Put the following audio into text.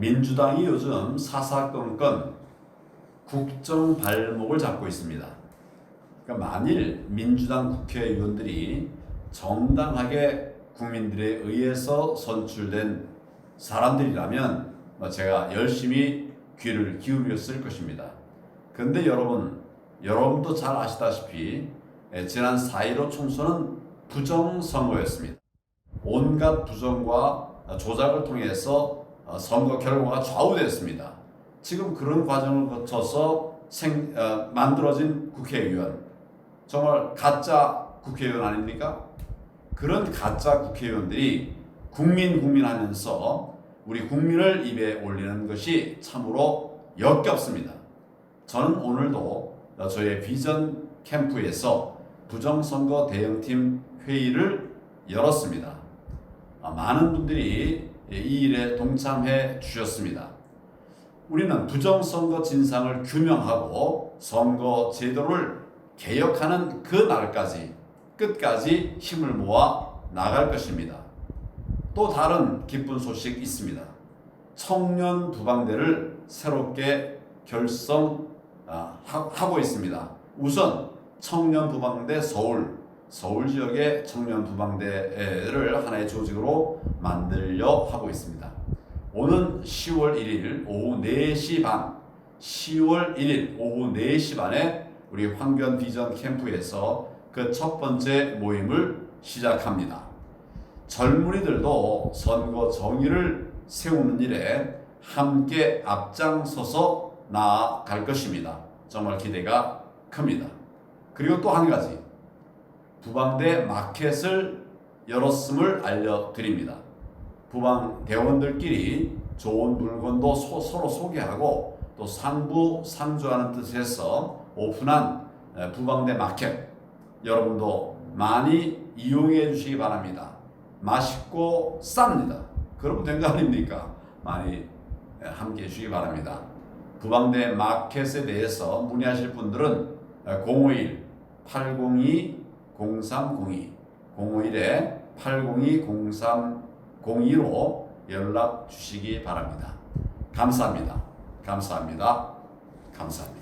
민주당이 요즘 사사건건 국정 발목을 잡고 있습니다. 그러니까 만일 민주당 국회의원들이 정당하게 국민들에 의해서 선출된 사람들이라면 뭐 제가 열심히 귀를 기울였을 것입니다. 근데 여러분, 여러분도 잘 아시다시피 예, 지난 4.15 총선은 부정 선거였습니다. 온갖 부정과 조작을 통해서 어, 선거 결과가 좌우됐습니다. 지금 그런 과정을 거쳐서 생, 어, 만들어진 국회의원 정말 가짜 국회의원 아닙니까? 그런 가짜 국회의원들이 국민 국민 하면서 우리 국민을 입에 올리는 것이 참으로 역겹습니다. 저는 오늘도 저의 비전 캠프에서 부정선거 대응팀 회의를 열었습니다. 아, 많은 분들이 이 일에 동참해 주셨습니다. 우리는 부정선거 진상을 규명하고 선거 제도를 개혁하는 그 날까지 끝까지 힘을 모아 나갈 것입니다. 또 다른 기쁜 소식 있습니다. 청년 부방대를 새롭게 결성하고 있습니다. 우선 청년 부방대 서울 서울 지역의 청년 부방대를 하나의 조직으로 만들려 하고 있습니다. 오는 10월 1일 오후 4시 반, 10월 1일 오후 4시 반에 우리 황변 비전 캠프에서 그 첫 번째 모임을 시작합니다. 젊은이들도 선거 정의를 세우는 일에 함께 앞장서서 나아갈 것입니다. 정말 기대가 큽니다. 그리고 또 한 가지. 부방대 마켓을 열었음을 알려드립니다. 부방 대원들끼리 좋은 물건도 소, 서로 소개하고 또 상부 상주하는 뜻에서 오픈한 에, 부방대 마켓 여러분도 많이 이용해 주시기 바랍니다. 맛있고 쌉니다. 그러면 된 거 아닙니까? 많이 에, 함께 해 주시기 바랍니다. 부방대 마켓에 대해서 문의하실 분들은 051 802 0302 051에 802 0302로 연락 주시기 바랍니다. 감사합니다. 감사합니다. 감사합니다.